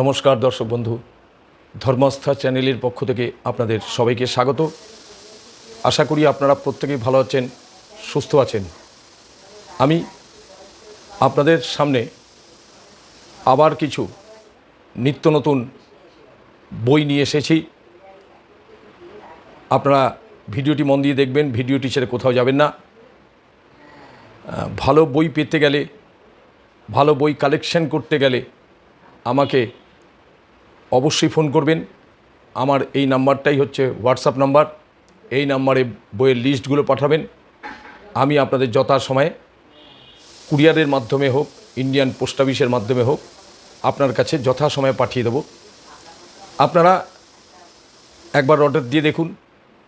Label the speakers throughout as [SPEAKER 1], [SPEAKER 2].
[SPEAKER 1] নমস্কার দর্শক বন্ধু, ধর্মস্থা চ্যানেলের পক্ষ থেকে আপনাদের সবাইকে স্বাগত। আশা করি আপনারা প্রত্যেকেই ভালো আছেন, সুস্থ আছেন। আমি আপনাদের সামনে আবার কিছু নিত্য নতুন বই নিয়ে এসেছি। আপনারা ভিডিওটি মন দিয়ে দেখবেন, ভিডিওটি ছেড়ে কোথাও যাবেন না। ভালো বই পেতে গেলে, ভালো বই কালেকশন করতে গেলে আমাকে অবশ্যই ফোন করবেন। আমার এই নাম্বারটাই হচ্ছে হোয়াটসঅ্যাপ নাম্বার। এই নাম্বারে বইয়ের লিস্টগুলো পাঠাবেন। আমি আপনাদের যথাসময়ে কুরিয়ারের মাধ্যমে হোক, ইন্ডিয়ান পোস্ট অফিসের মাধ্যমে হোক, আপনার কাছে যথাসময়ে পাঠিয়ে দেব। আপনারা একবার অর্ডার দিয়ে দেখুন।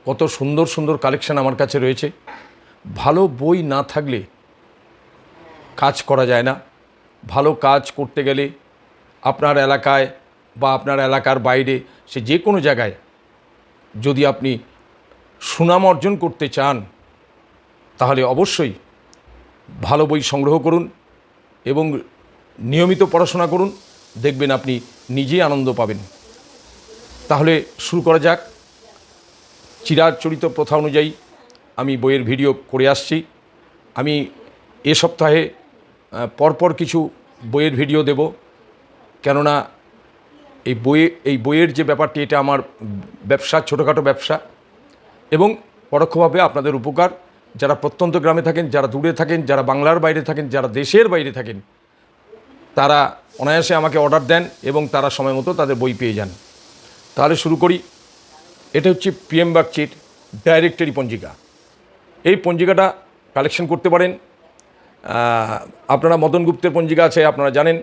[SPEAKER 1] কত সুন্দর সুন্দর কালেকশন আমার কাছে রয়েছে। ভালো বই না থাকলে কাজ করা যায় না। ভালো কাজ করতে গেলে আপনার এলাকায় বা আপনার এলাকার বাইরে, সে যে কোনো জায়গায় যদি আপনি সুনাম অর্জন করতে চান, তাহলে অবশ্যই ভালো বই সংগ্রহ করুন এবং নিয়মিত পড়াশোনা করুন। দেখবেন আপনি নিজেই আনন্দ পাবেন। তাহলে শুরু করা যাক। চিরাচরিত প্রথা অনুযায়ী আমি বইয়ের ভিডিও করে আসছি। আমি এ সপ্তাহে পরপর কিছু বইয়ের ভিডিও দেব। কেননা এই বইয়ে, এই বইয়ের যে ব্যাপারটি, এটা আমার ব্যবসা, ছোটোখাটো ব্যবসা এবং পরোক্ষভাবে আপনাদের উপকার। যারা প্রত্যন্ত গ্রামে থাকেন, যারা দূরে থাকেন, যারা বাংলার বাইরে থাকেন, যারা দেশের বাইরে থাকেন, তারা অনায়াসে আমাকে অর্ডার দেন এবং তারা সময় মতো তাদের বই পেয়ে যান। তাহলে শুরু করি। এটা হচ্ছে পিএম বাগচির ডাইরেক্টরি পঞ্জিকা। এই পঞ্জিকাটা কালেকশন করতে পারেন। আপনারা মদন গুপ্তের পঞ্জিকা আছে, আপনারা জানেন।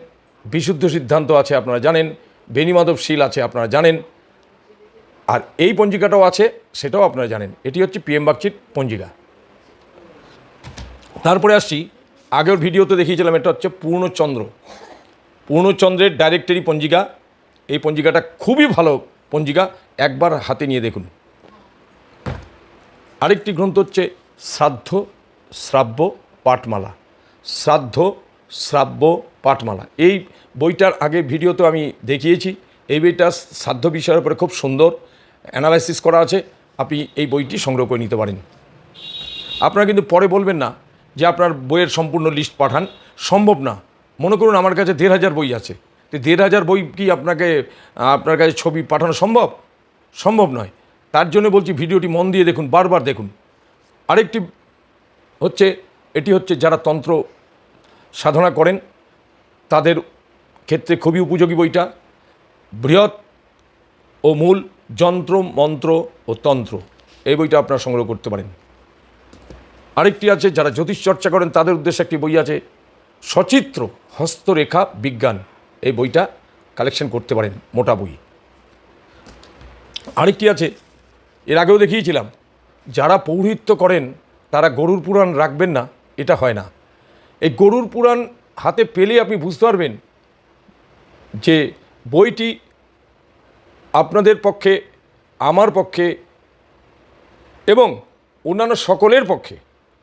[SPEAKER 1] বিশুদ্ধ সিদ্ধান্ত আছে, আপনারা জানেন। বেনিমাধব শীল আছে, আপনারা জানেন। আর এই পঞ্জিকাটাও আছে, সেটাও আপনারা জানেন। এটি হচ্ছে পিএম বাগচির পঞ্জিকা। তারপরে আসছি, আগের ভিডিওতে দেখিয়েছিলাম, এটা হচ্ছে পূর্ণচন্দ্র। পূর্ণচন্দ্রের ডাইরেক্টরি পঞ্জিকা। এই পঞ্জিকাটা খুবই ভালো পঞ্জিকা, একবার হাতে নিয়ে দেখুন। আরেকটি গ্রন্থ হচ্ছে শ্রাদ্ধ, শ্রাব্য পাটমালা শ্রাদ্ধ শ্রাব্য পাঠমালা। এই বইটার আগে ভিডিওতে আমি দেখিয়েছি, এই বইটা শ্রাদ্ধ বিষয়ের উপরে খুব সুন্দর অ্যানালাইসিস করা আছে, আপনি এই বইটি সংগ্রহ করে নিতে পারেন। আপনারা কিন্তু পরে বলবেন না যে আপনার বইয়ের সম্পূর্ণ লিস্ট পাঠান, সম্ভব না। মনে করুন আমার কাছে দেড় হাজার বই আছে। তো দেড় হাজার বই কি আপনাকে, আপনার কাছে ছবি পাঠানো সম্ভব? সম্ভব নয়। তার জন্য বলছি ভিডিওটি মন দিয়ে দেখুন, বারবার দেখুন। আরেকটি হচ্ছে, এটি হচ্ছে যারা তন্ত্র সাধনা করেন। তাদের ক্ষেত্রে খুবই উপযোগী বইটা। বৃহৎ ও মূল যন্ত্র, মন্ত্র ও তন্ত্র এই বইটা আপনারা সংগ্রহ করতে পারেন। আরেকটি আছে, যারা জ্যোতিষ চর্চা করেন তাদের উদ্দেশ্যে একটি বই আছে, সচিত্র হস্তরেখা বিজ্ঞান। এই বইটা কালেকশন করতে পারেন, মোটা বই। আরেকটি আছে, এর আগেও দেখিয়েছিলাম, যারা পৌরহিত্য করেন তারা গরুর পুরাণ রাখবেন না, এটা হয় না। এই গরুর পুরাণ হাতে পেলে আপনি বুঝতে পারবেন যে বইটি আপনাদের পক্ষে, আমার পক্ষে এবং অন্যান্য সকলের পক্ষে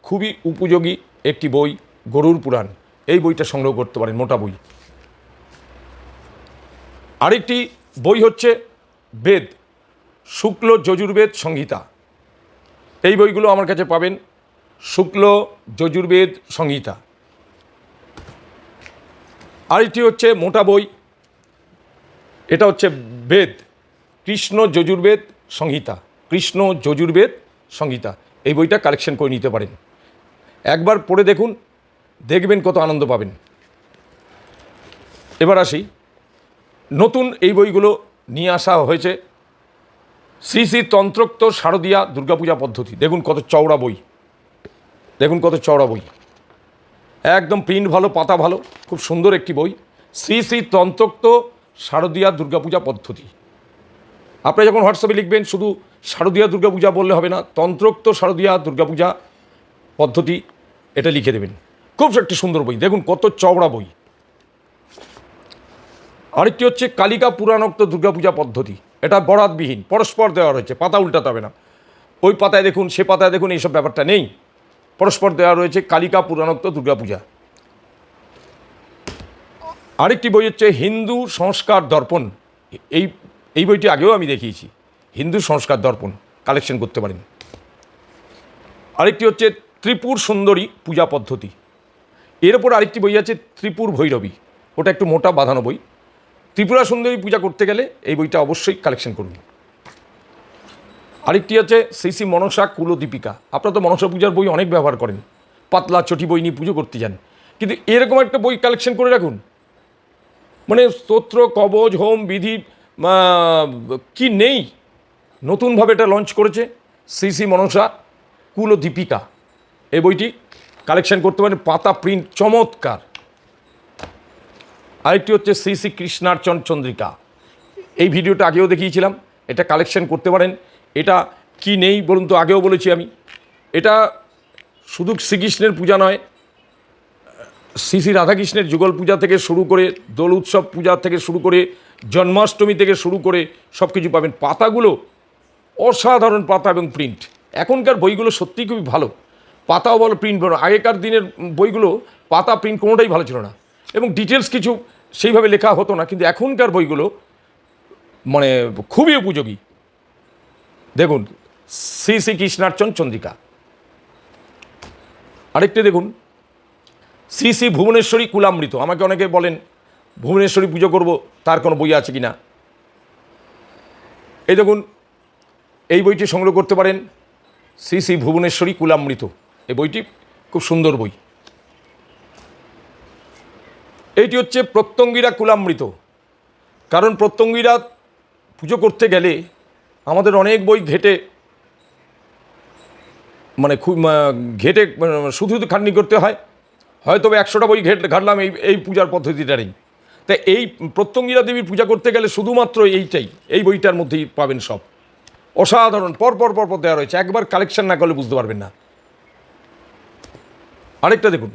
[SPEAKER 1] খুবই উপযোগী একটি বই, গরুর পুরাণ। এই বইটা সংগ্রহ করতে পারেন, মোটা বই। আরেকটি বই হচ্ছে বেদ, শুক্ল যজুর্বেদ সংহিতা। এই বইগুলো আমার কাছে পাবেন, শুক্ল যজুর্বেদ সংহিতা। আরেকটি হচ্ছে মোটা বই। এটা হচ্ছে বেদ। কৃষ্ণ যজুর্বেদ সংহিতা। কৃষ্ণ যজুর্বেদ সংহিতা। এই বইটা কালেকশন করে নিতে পারেন। একবার পড়ে দেখুন, দেখবেন কত আনন্দ পাবেন। এবার আসি। নতুন এই বইগুলো নিয়ে আসা হয়েছে শ্রী শ্রী তন্ত্রোক্ত শারদীয়া দুর্গাপূজা পদ্ধতি। দেখুন কত চওড়া বই। দেখুন কত চওড়া বই। একদম প্রিন্ট ভালো, পাতা ভালো, খুব সুন্দর একটি বই। শ্রী শ্রী তন্ত্রোক্ত শারদীয়া দুর্গাপূজা পদ্ধতি। আপনি যখন হোয়াটসঅ্যাপে লিখবেন, শুধু শারদীয়া দুর্গাপূজা বললে হবে না তন্ত্রোক্ত শারদীয়া দুর্গাপূজা পদ্ধতি, এটা লিখে দেবেন। খুব একটি সুন্দর বই। দেখুন, কত চওড়া বই। আরেকটি হচ্ছে কালিকা পুরাণোক্ত দুর্গাপূজা পদ্ধতি। এটা বরাতবিহীন, পরস্পর দেওয়া রয়েছে, পাতা উল্টাতে হবে না। ওই পাতায় দেখুন, সে পাতায় দেখুন, এইসব ব্যাপারটা নেই। পরস্পর দেওয়া রয়েছে কালিকা পুরাণোক্ত দুর্গাপূজা। আরেকটি বই হচ্ছে হিন্দু সংস্কার দর্পণ। এই এই বইটি আগেও আমি দেখিয়েছি। হিন্দু সংস্কার দর্পণ কালেকশন করতে পারেন। আরেকটি হচ্ছে ত্রিপুর সুন্দরী পূজা পদ্ধতি। এর ওপর আরেকটি বই আছে ত্রিপুর ভৈরবী। ওটা একটু মোটা বাঁধানো বই। ত্রিপুরা সুন্দরী পূজা করতে গেলে এই বইটা অবশ্যই কালেকশন করুন। আরেকটি আছে শ্রী মনসা কুলদীপিকা। আপনারা তো মনসা পূজার বই অনেক ব্যবহার করেন। পাতলা চটি বই নিয়ে পুজো করতে যান। কিন্তু এরকম একটা বই কালেকশন করে রাখুন। মানে স্তোত্র কবচ হোম, বিধি কি নেই? নতুনভাবে এটা লঞ্চ করেছে শ্রী মনসা কুলদীপিকা। এই বইটি কালেকশন করতে পারেন, পাতা প্রিন্ট চমৎকার। আরেকটি হচ্ছে শ্রী শ্রী কৃষ্ণার্চন চন্দ্রিকা। এই ভিডিওটা আগেও দেখিয়েছিলাম। এটা কালেকশন করতে পারেন। এটা কি নেই বলুন তো, আগেও বলেছি আমি। এটা শুধু শ্রীকৃষ্ণের পূজা নয়, শ্রী শ্রী রাধাকৃষ্ণের যুগল পূজা থেকে শুরু করে, দোল উৎসব পূজা থেকে শুরু করে, জন্মাষ্টমী থেকে শুরু করে সব কিছু পাবেন। পাতাগুলো অসাধারণ পাতা এবং প্রিন্ট এখনকার বইগুলো সত্যিই খুবই ভালো। পাতাও ভালো প্রিন্ট ভালো। আগেকার দিনের বইগুলো, পাতা প্রিন্ট কোনোটাই ভালো ছিল না। এবং ডিটেলস কিছু সেইভাবে লেখা হতো না, কিন্তু এখনকার বইগুলো মানে খুবই উপযোগী। দেখুন শ্রী শ্রী কৃষ্ণার্চন চন্দ্রিকা। আরেকটি দেখুন শ্রী শ্রী ভুবনেশ্বরী কুলামৃত। আমাকে অনেকে বলেন, ভুবনেশ্বরী পুজো করব, তার কোনো বই আছে কি না এই দেখুন, এই বইটি সংগ্রহ করতে পারেন শ্রী শ্রী ভুবনেশ্বরী কুলামৃত। এই বইটি খুব সুন্দর বই। এইটি হচ্ছে প্রত্যঙ্গীরা কুলামৃত। কারণ প্রত্যঙ্গীরা পুজো করতে গেলে আমাদের অনেক বই ঘেটে মানে খুব ঘেটে শুধু খাটনি করতে হয়। হয়তো একশোটা বই ঘেট, ঘাটলাম এই এই পূজার পদ্ধতিটারই। তাই এই প্রত্যঙ্গীরা দেবীর পূজা করতে গেলে শুধুমাত্র এইটাই, এই বইটার মধ্যেই পাবেন সব। অসাধারণ, পর পর পর পর দেওয়া রয়েছে। একবার কালেকশন না করলে বুঝতে পারবেন না। আরেকটা দেখুন।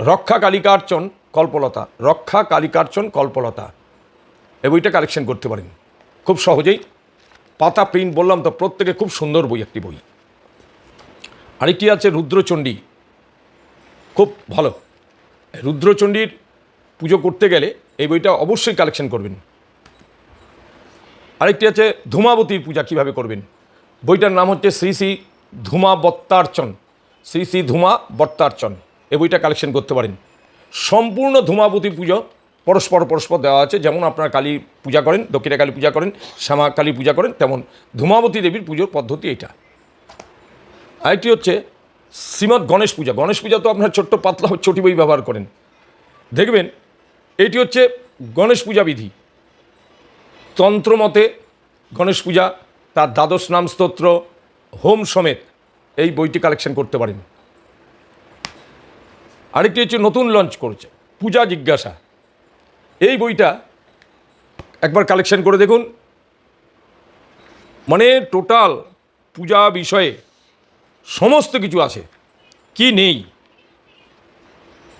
[SPEAKER 1] রক্ষা কালিকার্চন কল্পলতা, রক্ষা কালিকার্চন কল্পলতা। এই বইটা কালেকশন করতে পারেন। খুব সহজেই পাতা প্রিন্ট বললাম তো প্রত্যেকে খুব সুন্দর বই, একটি বই। আরেকটি আছে রুদ্রচণ্ডী। খুব ভালো। রুদ্রচণ্ডীর পুজো করতে গেলে এই বইটা অবশ্যই কালেকশন করবেন। আরেকটি আছে ধূমাবতীর পূজা কীভাবে করবেন? বইটার নাম হচ্ছে শ্রী শ্রী ধূমা বত্তার্চন শ্রী শ্রী ধূমা বত্তার্চন এই বইটা কালেকশন করতে পারেন। সম্পূর্ণ ধূমাবতী পুজো পরস্পর পরস্পর দেওয়া আছে। যেমন আপনারা কালী পূজা করেন, দক্ষিণা কালী পূজা করেন, শ্যামা কালী পূজা করেন, তেমন। ধূমাবতী দেবীর পুজোর পদ্ধতি এটা। আরেকটি হচ্ছে শ্রীমৎ গণেশ পূজা। গণেশ পূজা তো আপনার ছোট্ট পাতলা চটি বই ব্যবহার করেন। দেখবেন, এটি হচ্ছে গণেশ পূজা বিধি। তন্ত্রমতে গণেশ পূজা, তার দ্বাদশ নাম স্তোত্র, হোম সমেত এই বইটি কালেকশন করতে পারেন। আরেকটি হচ্ছে নতুন লঞ্চ করেছে, পূজা জিজ্ঞাসা। এই বইটা একবার কালেকশন করে দেখুন। মানে টোটাল পূজা বিষয়ে সমস্ত কিছু আছে। কি নেই?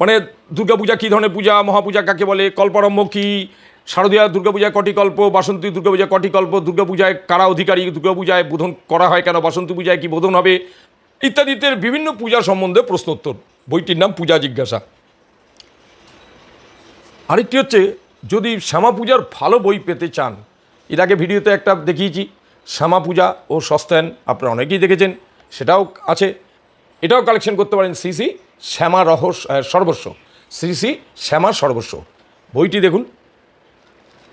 [SPEAKER 1] মানে দুর্গাপূজা কী ধরনের পূজা, মহাপূজা কাকে বলে, কল্পারম্ভ কী, শারদীয়া দুর্গাপূজা কটি কল্প, বাসন্তী দুর্গাপূজা কটি কল্প, দুর্গাপূজায় কারা অধিকারী, দুর্গাপূজায় বোধন করা হয় কেন, বাসন্তী পূজায় কি বোধন হবে, ইত্যাদিতে বিভিন্ন পূজা সম্বন্ধে প্রশ্নোত্তর। বইটির নাম পূজা জিজ্ঞাসা। আরেকটি হচ্ছে, যদি শ্যামা পূজার ভালো বই পেতে চান, এর আগে ভিডিওতে একটা দেখিয়েছি, শ্যামা পূজা ও সস্তায়ন আপনারা অনেকেই দেখেছেন, সেটাও আছে। এটাও কালেকশন করতে পারেন শ্রী শ্রী শ্যামা রহস্য সর্বস্ব, শ্রী শ্রী শ্যামা সর্বস্ব। বইটি দেখুন,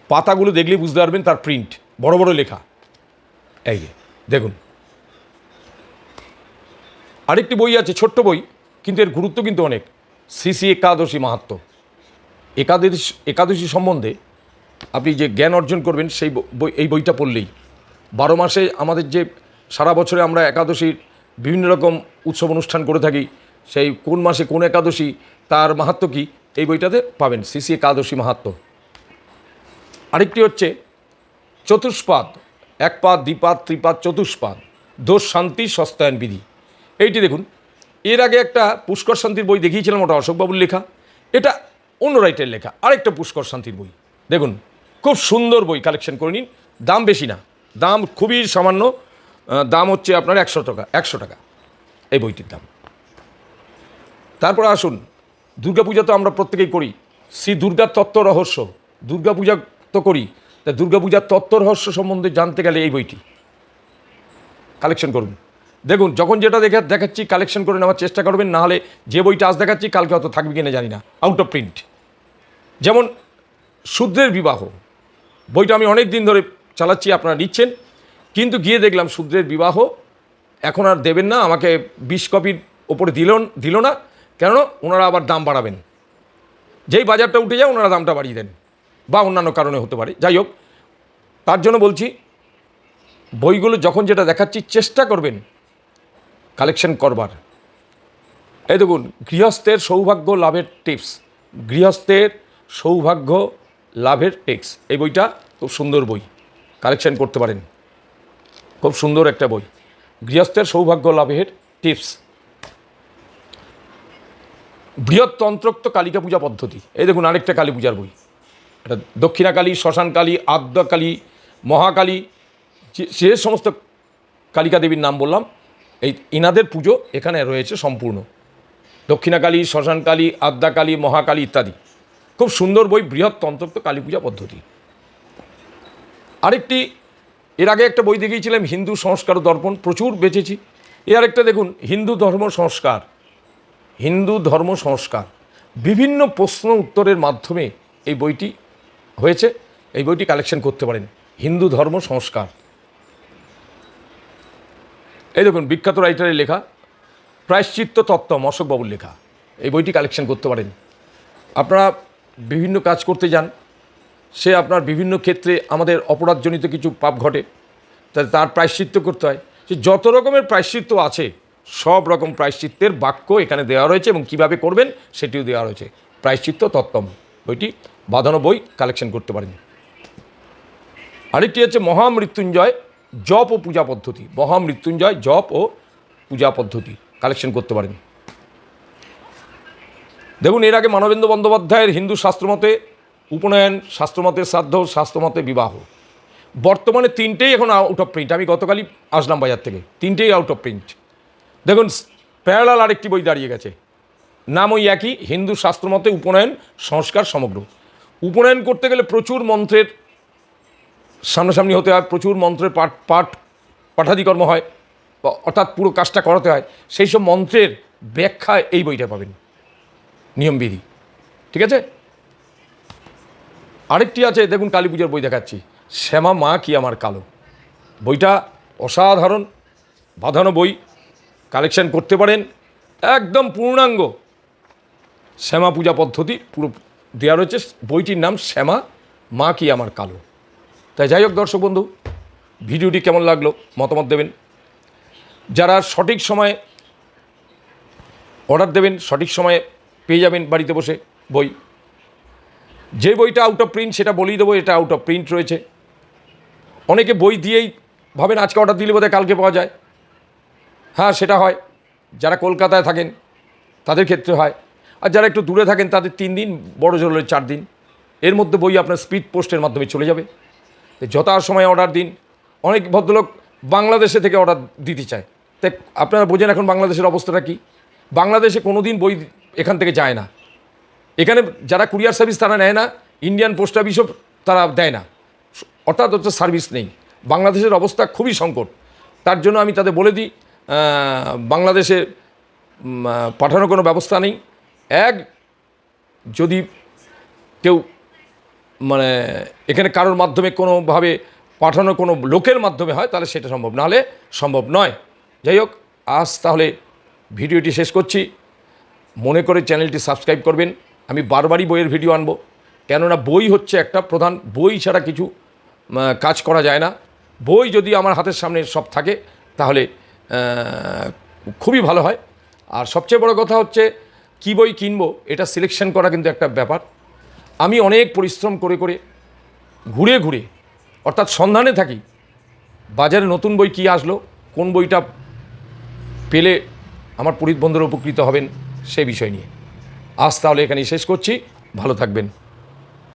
[SPEAKER 1] পাতাগুলো দেখলেই বুঝতে পারবেন তার প্রিন্ট বড় বড় লেখা। এই দেখুন। আরেকটি বই আছে, ছোট্ট বই, কিন্তু এর গুরুত্ব কিন্তু অনেক, শ্রী শ্রী একাদশী মাহাত্ম্য। একাদশী একাদশী সম্বন্ধে আপনি যে জ্ঞান অর্জন করবেন, সেই বই এই বইটা পড়লেই। বারো মাসে আমাদের যে সারা বছরে আমরা একাদশীর বিভিন্ন রকম উৎসব অনুষ্ঠান করে থাকি, সেই কোন মাসে কোন একাদশী, তার মাহাত্ম্য কী, এই বইটাতে পাবেন। শ্রী একাদশী মাহাত্ম্য। আরেকটি হচ্ছে চতুষ্পাদ, এক পাদ দ্বিপাদ ত্রিপাদ, চতুষ্পাদ, দোষ, শান্তি, সস্তায়ন বিধি। এইটি দেখুন, এর আগে একটা পুষ্কর শান্তির বই দেখিয়েছিলাম, ওটা অশোকবাবুর লেখা। এটা অন্য রাইটের লেখা, আরেকটা পুষ্কর শান্তির বই। দেখুন, খুব সুন্দর বই কালেকশন করে নিন। দাম বেশি না। দাম খুবই সামান্য দাম হচ্ছে আপনার একশো টাকা একশো টাকা এই বইটির দাম। তারপরে আসুন, দুর্গাপূজা তো আমরা প্রত্যেকেই করি। শ্রী দুর্গার তত্ত্ব রহস্য দুর্গা পূজা তো করি। তা দুর্গা পূজার তত্ত্ব রহস্য সম্বন্ধে জানতে গেলে এই বইটি। কালেকশন করুন। দেখুন, যখন যেটা দেখে দেখাচ্ছি কালেকশন করে নেওয়ার চেষ্টা করবেন, না হলে যে বইটা আজ দেখাচ্ছি, কালকে হয়তো থাকবে কিনা জানি না। আউট অফ প্রিন্ট যেমন শূদ্রের বিবাহ, বইটা আমি অনেক দিন ধরে চালাচ্ছি, আপনারা নিচ্ছেন, কিন্তু গিয়ে দেখলাম শূদ্রের বিবাহ এখন আর দেবেন না, আমাকে বিশ কপির ওপরে দিল দিল না কেন ওনারা আবার দাম বাড়াবেন। যেই বাজারটা উঠে যায়, ওনারা দামটা বাড়িয়ে দেন, বা অন্যান্য কারণে হতে পারে। যাই হোক, তার জন্য বলছি, বইগুলো যখন যেটা দেখাচ্ছি, চেষ্টা করবেন কালেকশন করবার। এই দেখুন, গৃহস্থের সৌভাগ্য লাভের টিপস, গৃহস্থের সৌভাগ্য লাভের টিপস এই বইটা খুব সুন্দর বই। কালেকশন করতে পারেন। খুব সুন্দর একটা বই। গৃহস্থের সৌভাগ্য লাভের টিপস বৃহত্তন্ত্রোক্ত কালিকা পূজা পদ্ধতি। এই দেখুন আরেকটা কালী পূজার বই। এটা দক্ষিণা কালী, শ্মশান কালী, আদ্যা কালী মহাকালী যে যে সমস্ত কালিকা দেবীর নাম বললাম, এই ইনাদের পুজো এখানে রয়েছে সম্পূর্ণ। দক্ষিণাকালী শ্মশানকালী আদ্যাকালী মহাকালী ইত্যাদি। খুব সুন্দর বই, বৃহৎ তন্ত্রত্ব কালী পূজা পদ্ধতি। আরেকটি, এর আগে একটা বই দেখিয়েছিলাম, হিন্দু সংস্কার দর্পণ, প্রচুর বেঁচেছি। এর আরেকটা দেখুন, হিন্দু ধর্ম সংস্কার। হিন্দু ধর্ম সংস্কার। বিভিন্ন প্রশ্ন উত্তরের মাধ্যমে এই বইটি হয়েছে, এই বইটি কালেকশন করতে পারেন। হিন্দু ধর্ম সংস্কার। এই দেখুন, বিখ্যাত রাইটারের লেখা, প্রায়শ্চিত্ত তত্ত্ব অশোকবাবুর লেখা। এই বইটি কালেকশন করতে পারেন। আপনারা বিভিন্ন কাজ করতে যান, সে আপনার বিভিন্ন ক্ষেত্রে আমাদের অপরাধজনিত কিছু পাপ ঘটে, তা তার প্রায়শ্চিত্ত করতে হয়। সে যত রকমের প্রায়শ্চিত্ত আছে, সব রকম প্রায়শ্চিত্তের বাক্য এখানে দেওয়া রয়েছে এবং কীভাবে করবেন সেটিও দেওয়া রয়েছে। প্রায়শ্চিত্ত তত্ত্বম। বইটি বাঁধানো বই, কালেকশন করতে পারেন। আরেকটি হচ্ছে মহামৃত্যুঞ্জয় জপ ও পূজা পদ্ধতি। মহামৃত্যুঞ্জয় জপ ও পূজা পদ্ধতি, কালেকশন করতে পারেন। দেখুন, এর আগে মানবেন্দ্র বন্দ্যোপাধ্যায়ের হিন্দু শাস্ত্রমতে উপনয়ন, শাস্ত্রমতে শ্রাদ্ধ, শাস্ত্রমতে বিবাহ। বর্তমানে তিনটেই এখন আউট অফ প্রিন্ট আমি গতকালই আসলাম বাজার থেকে। তিনটেই আউট অফ প্রিন্ট দেখুন, প্যারালাল আরেকটি বই দাঁড়িয়ে গেছে। নাম ওই একই, হিন্দু শাস্ত্রমতে উপনয়ন, সংস্কার সমগ্র। উপনয়ন করতে গেলে প্রচুর মন্ত্রের সামনাসামনি হতে হয়, প্রচুর মন্ত্রের পাঠ পাঠ পাঠাধিকর্ম হয়, অর্থাৎ পুরো কাজটা করাতে হয়। সেই সব মন্ত্রের ব্যাখ্যা এই বইটা পাবেন। নিয়মবিধি। ঠিক আছে? আরেকটি আছে, দেখুন কালী পুজোর বই দেখাচ্ছি। শ্যামা মা কি আমার কালো। বইটা অসাধারণ, বাঁধানো বই, কালেকশন করতে পারেন, একদম পূর্ণাঙ্গ। শ্যামা পূজা পদ্ধতি পুরো দেওয়া রয়েছে। বইটির নাম শ্যামা মা কি আমার কালো। তাই যাই হোক দর্শক বন্ধু, ভিডিওটি কেমন লাগল মতামত দেবেন। যারা সঠিক সময়ে অর্ডার দেবেন, সঠিক সময়ে পেয়ে যাবেন বাড়িতে বসে বই। যে বইটা আউট অফ প্রিন্ট সেটা বলেই দেবো, এটা আউট অফ প্রিন্ট রয়েছে। অনেকে বই দিয়েই ভাবেন আজকে অর্ডার দিলে বোধহয় কালকে পাওয়া যায়। হ্যাঁ সেটা হয়। যারা কলকাতায় থাকেন, তাদের ক্ষেত্রে হয়। আর যারা একটু দূরে থাকেন, তাদের তিন দিন, বড় জোর হলে চার দিন। এর মধ্যে বই আপনার স্পিড পোস্টের মাধ্যমে চলে যাবে। তো যথা সময় অর্ডার দিন। অনেক ভদ্রলোক বাংলাদেশে থেকে অর্ডার দিতে চায়। তাই আপনারা বোঝেন এখন বাংলাদেশের অবস্থাটা কি? বাংলাদেশে কোনো দিন বই এখান থেকে যায় না। এখানে যারা কুরিয়ার সার্ভিস তারা নেয় না, ইন্ডিয়ান পোস্ট অফিসও তারা দেয় না। অর্থাৎ হচ্ছে সার্ভিস নেই। বাংলাদেশের অবস্থা খুবই সংকট। তার জন্য আমি তাদের বলে দিই বাংলাদেশে পাঠানোর কোনো ব্যবস্থা নেই। এক, যদি কেউ মানে এখানে কারোর মাধ্যমে কোনোভাবে পাঠানো কোনো লোকের মাধ্যমে হয়, তাহলে সেটা সম্ভব। নাহলে সম্ভব নয়। যাই হোক, আজ তাহলে ভিডিওটি শেষ করছি। মনে করে চ্যানেলটি সাবস্ক্রাইব করবেন। আমি বারবারই বইয়ের ভিডিও আনব। কেননা বই হচ্ছে একটা প্রধান, বই ছাড়া কিছু কাজ করা যায় না। বই যদি আমার হাতের সামনে সব থাকে, তাহলে খুবই ভালো হয়। আর সবচেয়ে বড় কথা হচ্ছে, কী বই কিনবো, এটা সিলেকশন করা কিন্তু একটা ব্যাপার। আমি অনেক পরিশ্রম করে করে, ঘুরে ঘুরে, অর্থাৎ সন্ধানে থাকি, বাজারে নতুন বই কী আসলো, কোন বইটা পেলে আমার পরিত বন্ধুরা উপকৃত হবেন। সে বিষয় নিয়ে। আজ তাহলে এখানেই শেষ করছি। ভালো থাকবেন।